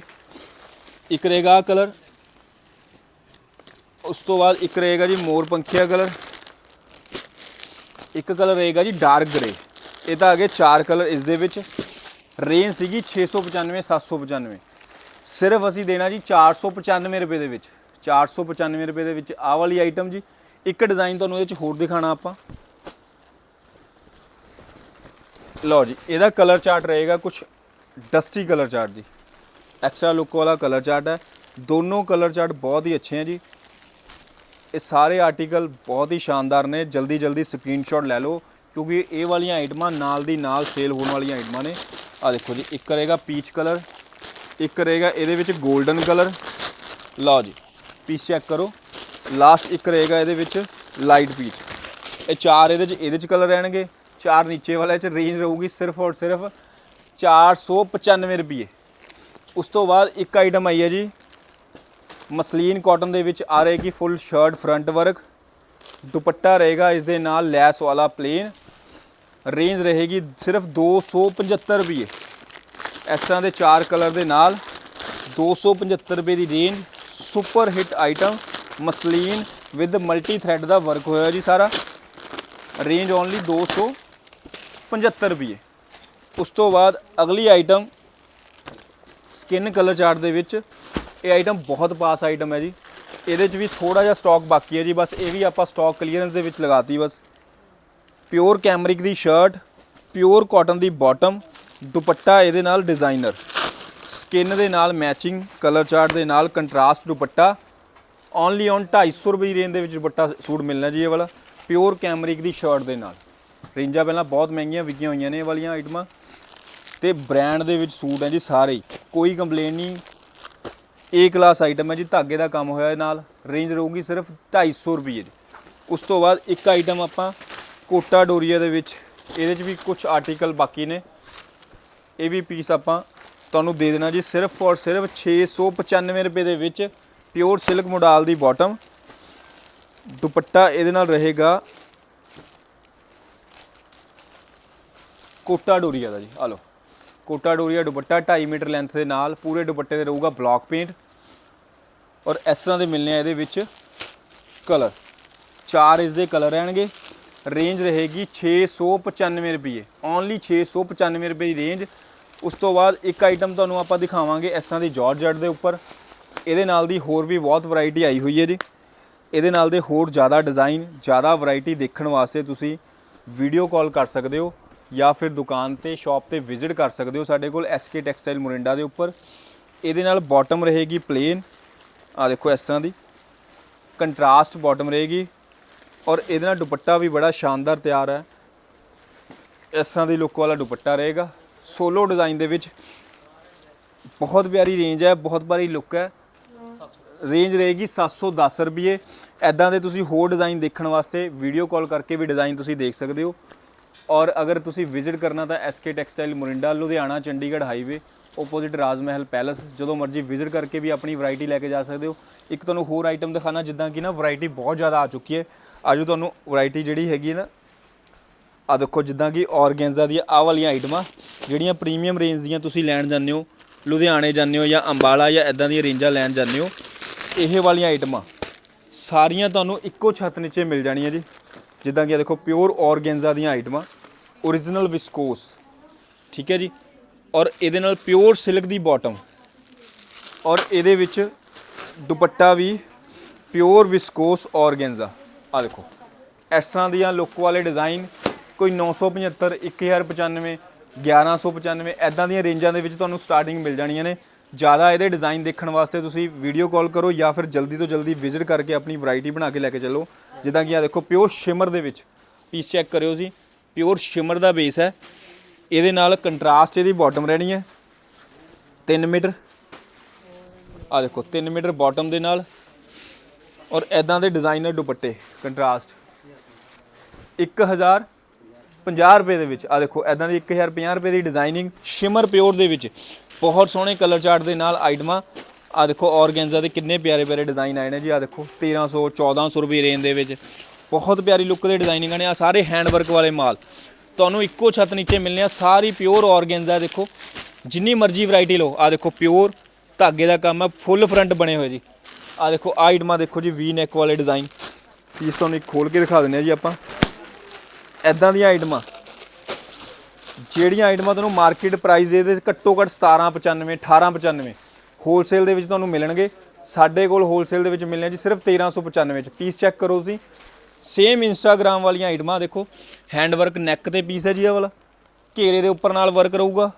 ਇੱਕ ਰਹੇਗਾ ਕਲਰ ਉਸ ਤੋਂ ਬਾਅਦ ਇੱਕ ਰਹੇਗਾ ਜੀ ਮੋਰ ਪੰਖੀਆ ਕਲਰ, ਇੱਕ ਕਲਰ ਰਹੇਗਾ ਜੀ ਡਾਰਕ ਗ੍ਰੇ। ਇਹ ਤਾਂ ਆ ਚਾਰ ਕਲਰ ਇਸ ਦੇ ਵਿੱਚ। ਰੇਂਜ ਸੀਗੀ 695 795 ਸਿਰਫ ਅਸੀਂ ਦੇਣਾ ਜੀ 495 ਰੁਪਏ ਦੇ ਵਿੱਚ। 495 ਰੁਪਏ ਦੇ ਵਿੱਚ ਆਹ ਵਾਲੀ ਆਈਟਮ ਜੀ। ਇੱਕ ਡਿਜ਼ਾਈਨ ਤੁਹਾਨੂੰ ਇਹਦੇ ਚ ਹੋਰ ਦਿਖਾਣਾ ਆਪਾਂ। ਲਓ ਜੀ, ਇਹਦਾ ਕਲਰ ਚਾਰਟ ਰਹੇਗਾ ਕੁਝ ਡਸਟੀ ਕਲਰ ਚਾਰਟ ਜੀ। ਐਕਸਟਰਾ ਲੁੱਕ ਵਾਲਾ ਕਲਰ ਚਾਰਟ ਹੈ। ਦੋਨੋਂ ਕਲਰ ਚਾਰਟ ਬਹੁਤ ਹੀ ਅੱਛੇ ਹੈ ਜੀ। ਇਹ ਸਾਰੇ ਆਰਟੀਕਲ ਬਹੁਤ ਹੀ ਸ਼ਾਨਦਾਰ ਨੇ। ਜਲਦੀ ਜਲਦੀ ਸਕਰੀਨਸ਼ਾਟ ਲੈ ਲਓ, ਕਿਉਂਕਿ ਇਹ ਵਾਲੀਆਂ ਆਈਟਮਾਂ ਨਾਲ ਦੀ ਨਾਲ ਸੇਲ ਹੋਣ ਵਾਲੀਆਂ ਆਈਟਮਾਂ ਨੇ। ਆ ਦੇਖੋ ਜੀ, ਇੱਕ ਰਹੇਗਾ ਪੀਚ ਕਲਰ ਇੱਕ ਰਹੇਗਾ ਇਹਦੇ ਵਿੱਚ 골ਡਨ ਕਲਰ ਲਓ ਜੀ ਪੀਸ ਚੈੱਕ ਕਰੋ। ਲਾਸਟ ਇੱਕ ਰਹੇਗਾ ਇਹਦੇ ਵਿੱਚ ਲਾਈਟ ਪੀਚ ਇਹ ਚਾਰ ਇਹਦੇ ਚ ਇਹਦੇ ਚ ਕਲਰ ਰਹਿਣਗੇ। ਚਾਰ ਨੀਚੇ ਵਾਲੇ ਚ ਰੇਂਜ ਰਹੂਗੀ ਸਿਰਫ ਔਰ ਸਿਰਫ 495 ਰੁਪਏ। ਉਸ ਤੋਂ ਬਾਅਦ ਇੱਕ ਆਈਟਮ ਆਈ ਹੈ ਜੀ ਮਸਲੀਨ ਕਾਟਨ ਦੇ ਵਿੱਚ ਆ ਰਹੇਗੀ full shirt front work. Dupatta ਰਹੇਗਾ ਇਸ ਦੇ ਨਾਲ ਲੈਸ ਵਾਲਾ ਪਲੇਨ। ਰੇਂਜ ਰਹੇਗੀ ਸਿਰਫ 275 ਰੁਪਏ। ਇਸ ਤਰ੍ਹਾਂ ਦੇ ਚਾਰ ਕਲਰ ਦੇ ਨਾਲ 275 ਰੁਪਏ ਦੀ range. Super hit item muslin with multi thread the work ਹੋਇਆ ਜੀ ਸਾਰਾ। ਰੇਂਜ ਓਨਲੀ 275 ਰੁਪਏ। ਉਸ ਤੋਂ ਬਾਅਦ ਅਗਲੀ ਆਈਟਮ ਸਕਿਨ ਕਲਰ ਚਾਰਟ ਦੇ ਵਿੱਚ ਇਹ ਆਈਟਮ ਬਹੁਤ ਪਾਸ ਆਈਟਮ ਹੈ ਜੀ। ਇਹਦੇ 'ਚ ਵੀ ਥੋੜਾ ਜਿਹਾ ਸਟਾਕ ਬਾਕੀ ਹੈ ਜੀ, ਬਸ ਇਹ ਵੀ ਆਪਾਂ ਸਟਾਕ ਕਲੀਅਰੈਂਸ ਦੇ ਵਿੱਚ ਲਗਾਤੀ ਬਸ। ਪਿਓਰ ਕੈਮਰਿਕ ਦੀ ਸ਼ਰਟ ਪਿਓਰ ਕਾਟਨ ਦੀ ਬਾਟਮ ਦੁਪੱਟਾ ਇਹਦੇ ਨਾਲ ਡਿਜ਼ਾਈਨਰ ਸਕਿਨ ਦੇ ਨਾਲ ਮੈਚਿੰਗ ਕਲਰ ਚਾਰਟ ਦੇ ਨਾਲ ਕੰਟਰਾਸਟ ਦੁਪੱਟਾ। ਓਨਲੀ ਔਨ 250 ਰੁਪਏ ਦੀ ਰੇਂਜ ਦੇ ਵਿੱਚ ਦੁਪੱਟਾ ਸੂਟ ਮਿਲਣਾ ਜੀ ਇਹ ਵਾਲਾ। ਪਿਓਰ ਕੈਮਰਿਕ ਦੀ ਸ਼ਰਟ ਦੇ ਨਾਲ। ਰੇਂਜਾਂ ਪਹਿਲਾਂ ਬਹੁਤ ਮਹਿੰਗੀਆਂ ਵਿਕੀਆਂ ਹੋਈਆਂ ਨੇ ਇਹ ਵਾਲੀਆਂ ਆਈਟਮਾਂ ਤੇ ਬ੍ਰਾਂਡ ਦੇ ਵਿੱਚ ਸੂਟ ਹੈ ਜੀ ਸਾਰੇ। ਹੀ ਕੋਈ ਕੰਪਲੇਨ ਨਹੀਂ ਏ ਕਲਾਸ ਆਈਟਮ ਹੈ ਜੀ, ਧਾਗੇ ਦਾ ਕੰਮ ਹੋਇਆ ਇਹ ਨਾਲ। ਰੇਂਜ ਰਹੂਗੀ ਸਿਰਫ 250 ਰੁਪਏ ਦੀ। ਉਸ ਤੋਂ ਬਾਅਦ ਇੱਕ ਆਈਟਮ ਆਪਾਂ ਕੋਟਾ ਡੋਰੀਆ ਦੇ ਵਿੱਚ, ਇਹਦੇ 'ਚ ਵੀ ਕੁਝ ਆਰਟੀਕਲ ਬਾਕੀ ਨੇ। ਇਹ ਵੀ ਪੀਸ ਆਪਾਂ ਤੁਹਾਨੂੰ ਦੇ ਦੇਣਾ ਜੀ, ਸਿਰਫ ਔਰ ਸਿਰਫ 695 ਰੁਪਏ ਦੇ ਵਿੱਚ ਪਿਓਰ ਸਿਲਕ ਮੋਡਲ ਦੀ ਬਾਟਮ ਦੁਪੱਟਾ ਇਹਦੇ ਨਾਲ ਰਹੇਗਾ ਕੋਟਾ ਡੋਰੀਆ ਦਾ ਜੀ ਆ ਲਓ। ਕੋਟਾ ਡੋਰੀਆ ਦੁਪੱਟਾ 2.5 ਮੀਟਰ ਲੈਂਥ ਦੇ ਨਾਲ, ਪੂਰੇ ਦੁਪੱਟੇ ਤੇ ਰਹੂਗਾ ਬਲੌਕ ਪੇਂਟ ਔਰ ਇਸ ਤਰ੍ਹਾਂ ਦੇ ਮਿਲਨੇ ਆ ਇਹਦੇ ਵਿੱਚ ਕਲਰ ਚਾਰ ਇਸ ਦੇ ਕਲਰ ਰਹਿਣਗੇ। ਰੇਂਜ ਰਹੇਗੀ 695 ਰੁਪਏ। ਓਨਲੀ 695 ਰੁਪਏ ਦੀ ਰੇਂਜ ਉਸ ਤੋਂ ਬਾਅਦ ਇੱਕ ਆਈਟਮ ਤੁਹਾਨੂੰ ਆਪਾਂ ਦਿਖਾਵਾਂਗੇ ਇਸ ਤਰ੍ਹਾਂ ਦੀ ਜਾਰਜਟ ਦੇ ਉੱਪਰ। ਇਹਦੇ ਨਾਲ ਦੀ ਹੋਰ ਵੀ ਬਹੁਤ ਵੈਰਾਈਟੀ ਆਈ ਹੋਈ ਹੈ ਜੀ। ਇਹਦੇ ਨਾਲ ਦੇ ਹੋਰ ਜ਼ਿਆਦਾ ਡਿਜ਼ਾਈਨ ਜ਼ਿਆਦਾ ਵੈਰਾਈਟੀ ਦੇਖਣ ਵਾਸਤੇ ਤੁਸੀਂ ਵੀਡੀਓ ਕਾਲ ਕਰ ਸਕਦੇ ਹੋ ਜਾਂ ਫਿਰ ਦੁਕਾਨ ਤੇ ਸ਼ਾਪ ਤੇ ਵਿਜ਼ਿਟ ਕਰ ਸਕਦੇ ਹੋ ਸਾਡੇ ਕੋਲ ਐਸਕੇ ਟੈਕਸਟਾਈਲ ਮੋਰਿੰਡਾ ਦੇ ਉੱਪਰ। ਇਹਦੇ ਨਾਲ ਬਾਟਮ ਰਹੇਗੀ ਪਲੇਨ ਆ ਦੇਖੋ ਇਸ ਤਰ੍ਹਾਂ ਦੀ ਕੰਟਰਾਸਟ ਬਾਟਮ ਰਹੇਗੀ ਔਰ ਇਹਦੇ ਨਾਲ ਦੁਪੱਟਾ ਵੀ ਬੜਾ ਸ਼ਾਨਦਾਰ ਤਿਆਰ ਹੈ। ਇਸ ਤਰ੍ਹਾਂ ਦੀ ਲੁੱਕ ਵਾਲਾ ਦੁਪੱਟਾ ਰਹੇਗਾ। ਸੋਲੋ ਡਿਜ਼ਾਈਨ ਦੇ ਵਿੱਚ ਬਹੁਤ ਪਿਆਰੀ ਰੇਂਜ ਹੈ, ਬਹੁਤ ਭਾਰੀ ਲੁੱਕ ਹੈ। ਰੇਂਜ ਰਹੇਗੀ 710 ਰੁਪਏ। ਐਦਾਂ ਦੇ ਤੁਸੀਂ ਹੋਰ ਡਿਜ਼ਾਈਨ ਦੇਖਣ ਵਾਸਤੇ ਵੀਡੀਓ ਕਾਲ ਕਰਕੇ ਵੀ ਡਿਜ਼ਾਈਨ ਤੁਸੀਂ ਦੇਖ ਸਕਦੇ ਹੋ। ਔਰ ਅਗਰ ਤੁਸੀਂ ਵਿਜ਼ਿਟ ਕਰਨਾ ਤਾਂ SK textile Morinda Ludhiana, Chandigarh highway opposite Raj Mahal palace ਜਦੋਂ ਮਰਜ਼ੀ ਵਿਜ਼ਿਟ ਕਰਕੇ ਵੀ ਆਪਣੀ ਵੈਰਾਈਟੀ ਲੈ ਕੇ ਜਾ ਸਕਦੇ ਹੋ। ਇੱਕ ਤੁਹਾਨੂੰ ਹੋਰ ਆਈਟਮ ਦਿਖਾਣਾ, ਜਿੱਦਾਂ ਕਿ ਨਾ ਵੈਰਾਈਟੀ ਬਹੁਤ ਜ਼ਿਆਦਾ ਆ ਚੁੱਕੀ ਹੈ। ਆਜੋ ਤੁਹਾਨੂੰ ਵੈਰਾਈਟੀ ਜਿਹੜੀ ਹੈਗੀ ਨਾ ਆ ਦੇਖੋ, ਜਿੱਦਾਂ ਕਿ ਔਰਗੈਂਜ਼ਾ ਦੀਆਂ ਆਹ ਵਾਲੀਆਂ ਆਈਟਮਾਂ ਜਿਹੜੀਆਂ ਪ੍ਰੀਮੀਅਮ ਰੇਂਜ ਦੀਆਂ ਤੁਸੀਂ ਲੈਣ ਜਾਂਦੇ ਹੋ, ਲੁਧਿਆਣੇ ਜਾਂਦੇ ਹੋ ਜਾਂ ਅੰਬਾਲਾ ਜਾਂ ਇਦਾਂ ਦੀਆਂ ਰੇਂਜਾਂ ਲੈਣ ਜਾਂਦੇ ਹੋ, ਇਹ ਵਾਲੀਆਂ ਆਈਟਮਾਂ ਸਾਰੀਆਂ ਤੁਹਾਨੂੰ ਇੱਕੋ ਛੱਤ ਨੀਚੇ ਮਿਲ ਜਾਣੀਆਂ ਜੀ। ਜਿੱਦਾਂ ਕਿ ਆ ਦੇਖੋ ਪਿਓਰ ਔਰਗੈਂਜ਼ਾ ਦੀਆਂ ਆਈਟਮਾਂ origignal ਵਿਸਕੋਸ ਠੀਕ ਹੈ ਜੀ? ਔਰ ਇਹਦੇ ਨਾਲ ਪਿਓਰ ਸਿਲਕ ਦੀ ਬਾਟਮ ਔਰ ਇਹਦੇ ਵਿੱਚ ਦੁਪੱਟਾ ਵੀ ਪਿਓਰ ਵਿਸਕੋਸ ਔਰਗੈਂਜ਼ਾ ਆ ਦੇਖੋ ਇਸ ਤਰ੍ਹਾਂ ਦੀਆਂ ਲੁੱਕ ਵਾਲੇ ਡਿਜ਼ਾਈਨ ਕੋਈ 975 1095 1195 ਐਦਾਂ ਦੀਆਂ ਰੇਂਜਾਂ ਦੇ ਵਿੱਚ ਤੁਹਾਨੂੰ ਸਟਾਰਟਿੰਗ ਮਿਲ ਜਾਣੀਆਂ ਨੇ। ਜ਼ਿਆਦਾ ਇਹਦੇ ਡਿਜ਼ਾਈਨ ਦੇਖਣ ਵਾਸਤੇ ਤੁਸੀਂ ਵੀਡੀਓ ਕਾਲ ਕਰੋ ਜਾਂ ਫਿਰ ਜਲਦੀ ਤੋਂ ਜਲਦੀ ਵਿਜ਼ਿਟ ਕਰਕੇ ਆਪਣੀ ਵੈਰਾਈਟੀ ਬਣਾ ਕੇ ਲੈ ਕੇ ਚੱਲੋ। ਜਿੱਦਾਂ ਕਿ ਆ ਦੇਖੋ ਪਿਓਰ ਸ਼ਿਮਰ ਦੇ ਵਿੱਚ। ਪੀਸ ਚੈੱਕ ਕਰਿਓ ਜੀ ਪਿਓਰ ਸ਼ਿਮਰ ਦਾ ਬੇਸ ਹੈ। ਇਹਦੇ ਨਾਲ ਕੰਟਰਾਸਟ ਇਹਦੀ ਬਾਟਮ ਰਹਿਣੀ ਹੈ। 3 ਮੀਟਰ। ਆ ਦੇਖੋ 3 ਮੀਟਰ ਬਾਟਮ ਦੇ ਨਾਲ ਔਰ ਐਦਾਂ ਦੇ ਡਿਜ਼ਾਈਨਰ ਦੁਪੱਟੇ ਕੰਟਰਾਸਟ 1000 50 ਰੁਪਏ ਦੇ ਵਿੱਚ ਆ ਦੇਖੋ ਐਦਾਂ ਦੀ 1050 ਰੁਪਏ ਦੀ ਡਿਜ਼ਾਈਨਿੰਗ ਸ਼ਿਮਰ ਪਿਓਰ ਦੇ ਵਿੱਚ। ਬਹੁਤ ਸੋਹਣੇ ਕਲਰ ਚਾਰਟ ਦੇ ਨਾਲ ਆਈਟਮਾਂ। ਆ ਦੇਖੋ, ਔਰਗੈਂਜ਼ਾ ਦੇ ਕਿੰਨੇ ਪਿਆਰੇ ਪਿਆਰੇ ਡਿਜ਼ਾਈਨ ਆਏ ਨੇ ਜੀ ਆ ਦੇਖੋ 1300 1400 ਰੁਪਏ ਰੇਂਜ ਦੇ ਵਿੱਚ। ਬਹੁਤ ਪਿਆਰੀ ਲੁੱਕ ਦੇ ਡਿਜ਼ਾਈਨਿੰਗਾਂ ਨੇ ਆ ਸਾਰੇ ਹੈਂਡ ਵਰਕ ਵਾਲੇ ਮਾਲ। ਤੁਹਾਨੂੰ ਇੱਕੋ ਛੱਤ ਨੀਚੇ ਮਿਲਨੇ ਆ, ਸਾਰੀ ਪਿਓਰ ਔਰਗੈਂਜ਼ਾ ਦੇਖੋ। ਜਿੰਨੀ ਮਰਜ਼ੀ ਵੈਰਾਈਟੀ ਲਓ ਆ ਦੇਖੋ ਪਿਓਰ ਧਾਗੇ ਦਾ ਕੰਮ ਹੈ ਫੁੱਲ ਫਰੰਟ ਬਣੇ ਹੋਏ ਜੀ। ਆ ਦੇਖੋ ਆ ਆਈਟਮਾਂ ਦੇਖੋ ਜੀ ਵੀ ਨੈਕ ਵਾਲੇ ਡਿਜ਼ਾਈਨ ਪੀਸ ਤੁਹਾਨੂੰ ਇੱਕ ਖੋਲ ਕੇ ਦਿਖਾ ਦਿੰਦੇ ਆ ਜੀ ਆਪਾਂ। ਐਦਾਂ ਦੀਆਂ ਆਈਟਮਾਂ ਜਿਹੜੀਆਂ ਆਈਟਮਾਂ ਤੁਹਾਨੂੰ ਮਾਰਕੀਟ ਪ੍ਰਾਈਸ ਇਹਦੇ ਘੱਟੋ ਘੱਟ 1795 1895 ਹੋਲਸੇਲ ਦੇ ਵਿੱਚ ਤੁਹਾਨੂੰ ਮਿਲਣਗੇ। ਸਾਡੇ ਕੋਲ ਹੋਲਸੇਲ ਦੇ ਵਿੱਚ ਮਿਲਣੇ ਜੀ, ਸਿਰਫ 1395 ਚ। ਪੀਸ ਚੈੱਕ ਕਰੋ ਤੁਸੀਂ। ਸੇਮ ਇੰਸਟਾਗ੍ਰam ਵਾਲੀਆਂ ਆਈਟਮਾਂ ਦੇਖੋ। ਹੈਂਡ ਵਰਕ ਨੈਕ ਤੇ ਪੀਸ ਹੈ ਜੀ ਇਹ ਵਾਲਾ। ਘੇਰੇ ਦੇ ਉੱਪਰ ਨਾਲ ਵਰਕ ਰਹੂਗਾ।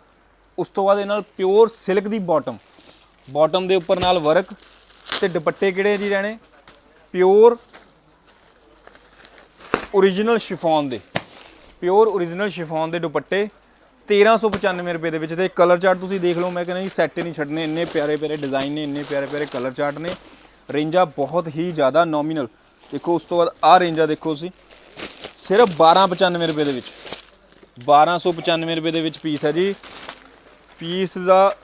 ਉਸ ਤੋਂ ਬਾਅਦ ਇਹ ਨਾਲ ਪਿਓਰ ਸਿਲਕ ਦੀ ਬਾਟਮ ਬਾਟਮ ਦੇ ਉੱਪਰ ਨਾਲ ਵਰਕ ਤੇ ਦੁਪੱਟੇ ਕਿਹੜੇ ਜੀ ਰਹਿਣੇ? ਪਿਓਰ origignal ਸ਼ਿਫੋਨ ਦੇ। ਪਿਓਰ origignal ਸ਼ਿਫੋਨ ਦੇ ਦੁਪੱਟੇ। 1395 ਰੁਪਏ ਦੇ ਵਿੱਚ ਤੇ ਕਲਰ ਚਾਰਟ ਤੁਸੀਂ ਦੇਖ ਲਓ, ਮੈਂ ਕਹਿੰਦਾ ਜੀ ਸੈੱਟ ਨਹੀਂ ਛੱਡਨੇ ਇੰਨੇ ਪਿਆਰੇ ਪਿਆਰੇ ਡਿਜ਼ਾਈਨ ਨੇ, ਇੰਨੇ ਪਿਆਰੇ ਪਿਆਰੇ ਕਲਰ ਚਾਰਟ ਨੇ। ਰੇਂਜਾਂ ਬਹੁਤ ਹੀ ਜ਼ਿਆਦਾ ਨੋਮੀਨਲ ਦੇਖੋ ਉਸ ਤੋਂ ਬਾਅਦ ਆਹ ਰੇਂਜਾਂ ਦੇਖੋ ਤੁਸੀਂ ਸਿਰਫ 1295 ਰੁਪਏ ਦੇ ਵਿੱਚ। 1295 ਰੁਪਏ ਦੇ ਵਿੱਚ ਪੀਸ ਹੈ ਜੀ। ਪੀਸ ਦਾ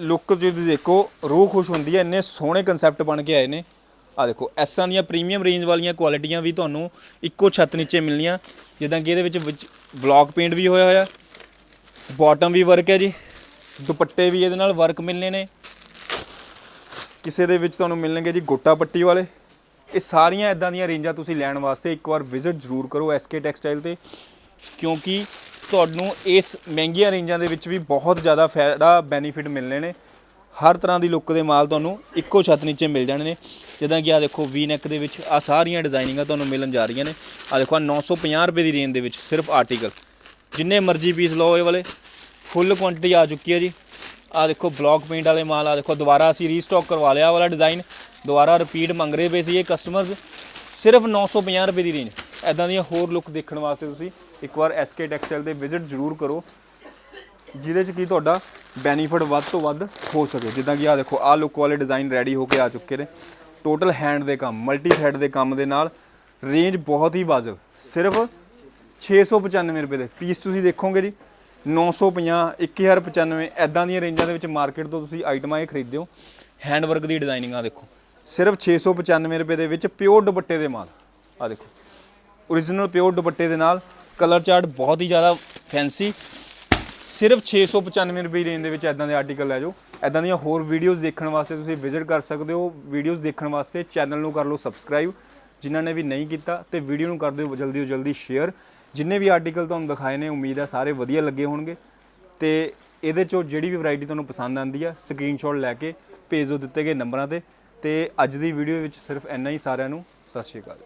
ਲੁੱਕ ਤੁਸੀਂ ਦੇਖੋ, ਰੂਹ ਖੁਸ਼ ਹੁੰਦੀ ਹੈ, ਇੰਨੇ ਸੋਹਣੇ ਕਨਸੈਪਟ ਬਣ ਕੇ ਆਏ ਨੇ। ਆ ਦੇਖੋ, ਐਸਾਂ ਦੀਆਂ ਪ੍ਰੀਮੀਅਮ ਰੇਂਜ ਵਾਲੀਆਂ ਕੁਆਲਿਟੀਆਂ ਵੀ ਤੁਹਾਨੂੰ ਇੱਕੋ ਛੱਤ ਨੀਚੇ ਮਿਲਣੀਆਂ। ਜਿੱਦਾਂ ਕਿ ਇਹਦੇ ਵਿੱਚ ਵਿੱਚ ਬਲੌਕ ਪੇਂਟ ਵੀ ਹੋਇਆ ਹੋਇਆ। ਬਾਟਮ ਵੀ ਵਰਕ ਹੈ ਜੀ। ਦੁਪੱਟੇ ਵੀ ਇਹਦੇ ਨਾਲ ਵਰਕ ਮਿਲਨੇ ਨੇ। ਕਿਸੇ ਦੇ ਵਿੱਚ ਤੁਹਾਨੂੰ ਮਿਲਣਗੇ ਜੀ ਗੋਟਾ ਪੱਟੀ ਵਾਲੇ। ਇਹ ਸਾਰੀਆਂ ਇਦਾਂ ਦੀਆਂ ਰੇਂਜਾਂ ਤੁਸੀਂ ਲੈਣ ਵਾਸਤੇ ਇੱਕ ਵਾਰ ਵਿਜ਼ਿਟ ਜ਼ਰੂਰ ਕਰੋ ਐਸਕੇ ਟੈਕਸਟਾਈਲ ਤੇ, ਕਿਉਂਕਿ ਤੁਹਾਨੂੰ ਇਸ ਮਹਿੰਗੀਆਂ ਰੇਂਜਾਂ ਦੇ ਵਿੱਚ ਵੀ ਬਹੁਤ ਜ਼ਿਆਦਾ ਫਾਇਦਾ ਬੈਨੀਫਿਟ ਮਿਲਣੇ ਨੇ। ਹਰ ਤਰ੍ਹਾਂ ਦੀ ਲੁੱਕ ਦੇ ਮਾਲ ਤੁਹਾਨੂੰ ਇੱਕੋ ਛੱਤ ਨੀਚੇ ਮਿਲ ਜਾਣੇ ਨੇ। ਜਿੱਦਾਂ ਕਿ ਆ ਦੇਖੋ ਵੀ ਨੈਕ ਦੇ ਵਿੱਚ ਆ ਸਾਰੀਆਂ ਡਿਜ਼ਾਈਨਿੰਗਾਂ ਤੁਹਾਨੂੰ ਮਿਲਣ ਜਾ ਰਹੀਆਂ ਨੇ। ਆ ਦੇਖੋ, ਆਹ 950 ਰੁਪਏ ਦੀ ਰੇਂਜ ਦੇ ਵਿੱਚ ਸਿਰਫ ਆਰਟੀਕਲ ਜਿੰਨੇ ਮਰਜ਼ੀ ਪੀਸ ਲਓ ਇਹ ਵਾਲੇ ਫੁੱਲ ਕੁਆਂਟੀਟੀ ਆ ਚੁੱਕੀ ਹੈ ਜੀ। ਆ ਦੇਖੋ ਬਲੌਕ ਪੇਂਟ ਵਾਲੇ ਮਾਲ ਆ ਦੇਖੋ, ਦੁਬਾਰਾ ਅਸੀਂ ਰੀਸਟਾਕ ਕਰਵਾ ਲਿਆ ਵਾਲਾ ਡਿਜ਼ਾਈਨ ਦੁਬਾਰਾ ਰਿਪੀਟ ਮੰਗ ਰਹੇ ਪਏ ਸੀ ਇਹ ਕਸਟਮਰਸ ਸਿਰਫ 950 ਰੁਪਏ ਦੀ ਰੇਂਜ ਐਦਾਂ ਦੀਆਂ ਹੋਰ ਲੁੱਕ ਦੇਖਣ ਵਾਸਤੇ ਤੁਸੀਂ ਇੱਕ ਵਾਰ ਐਸਕੇ ਟੈਕਸਟਾਈਲ ਦੇ ਵਿਜ਼ਿਟ ਜ਼ਰੂਰ ਕਰੋ, ਜਿਹਦੇ ਚ ਕੀ ਤੁਹਾਡਾ ਬੈਨੀਫਿਟ ਵੱਧ ਤੋਂ ਵੱਧ ਹੋ ਸਕੇ। ਜਿੱਦਾਂ ਕਿ ਆ ਦੇਖੋ ਆ ਲੁੱਕ ਵਾਲੇ ਡਿਜ਼ਾਈਨ ਰੈਡੀ ਹੋ ਕੇ ਆ ਚੁੱਕੇ ਨੇ। ਟੋਟਲ ਹੈਂਡ ਦੇ ਕੰਮ ਮਲਟੀ ਥ੍ਰੈਡ ਦੇ ਕੰਮ ਦੇ ਨਾਲ ਰੇਂਜ ਬਹੁਤ ਹੀ ਵਾਜਬ। ਸਿਰਫ 695 ਰੁਪਏ ਦੇ। ਪੀਸ ਤੁਸੀਂ ਦੇਖੋਗੇ ਜੀ 950 1095 ਐਦਾਂ ਦੀਆਂ ਰੇਂਜਾਂ ਦੇ ਵਿੱਚ ਮਾਰਕੀਟ ਤੋਂ ਤੁਸੀਂ ਆਈਟਮਾਂ ਇਹ ਖਰੀਦਦੇ ਹੋ ਹੈਂਡ ਵਰਕ ਦੀ ਡਿਜ਼ਾਈਨਿੰਗ ਆ ਦੇਖੋ। ਸਿਰਫ 695 ਰੁਪਏ ਦੇ ਵਿੱਚ ਪਿਓਰ ਦੁਪੱਟੇ ਦੇ ਮਾਲ। ਆ ਦੇਖੋ। Origignal ਪਿਓਰ ਦੁਪੱਟੇ ਦੇ ਨਾਲ ਕਲਰ ਚਾਰਟ ਬਹੁਤ ਹੀ ਜ਼ਿਆਦਾ ਫੈਂਸੀ ਸਿਰਫ 695 ਰੁਪਏ ਦੀ ਰੇਂਜ ਦੇ ਵਿੱਚ ਐਦਾਂ ਦੇ ਆਰਟੀਕਲ ਲੈ ਜਾਓ। ਐਦਾਂ ਦੀਆਂ ਹੋਰ ਵੀਡੀਓਜ਼ ਦੇਖਣ ਵਾਸਤੇ ਤੁਸੀਂ ਵਿਜ਼ਿਟ ਕਰ ਸਕਦੇ ਹੋ। ਵੀਡੀਓਜ਼ ਦੇਖਣ ਵਾਸਤੇ ਚੈਨਲ ਨੂੰ ਕਰ ਲਓ ਸਬਸਕ੍ਰਾਈਬ ਜਿਨ੍ਹਾਂ ਨੇ ਵੀ ਨਹੀਂ ਕੀਤਾ ਤੇ ਵੀਡੀਓ ਨੂੰ ਕਰ ਦਿਓ ਜਲਦੀ ਤੋਂ ਜਲਦੀ ਸ਼ੇਅਰ ਜਿੰਨੇ ਵੀ ਆਰਟੀਕਲ ਤੁਹਾਨੂੰ ਦਿਖਾਏ ਨੇ, ਉਮੀਦ ਹੈ ਸਾਰੇ ਵਧੀਆ ਲੱਗੇ ਹੋਣਗੇ। ਤੇ ਇਹਦੇ ਚੋਂ ਜਿਹੜੀ ਵੀ ਵੈਰਾਈਟੀ ਤੁਹਾਨੂੰ ਪਸੰਦ ਆਂਦੀ ਆ ਸਕਰੀਨਸ਼ਾਟ ਲੈ ਕੇ ਭੇਜ ਦਿਓ ਦਿੱਤੇ ਗਏ ਨੰਬਰਾਂ ਤੇ। ਤੇ ਅੱਜ ਦੀ ਵੀਡੀਓ ਵਿੱਚ ਸਿਰਫ ਇੰਨਾ ਹੀ ਸਾਰਿਆਂ ਨੂੰ ਸਤਿ ਸ਼੍ਰੀ ਅਕਾਲ।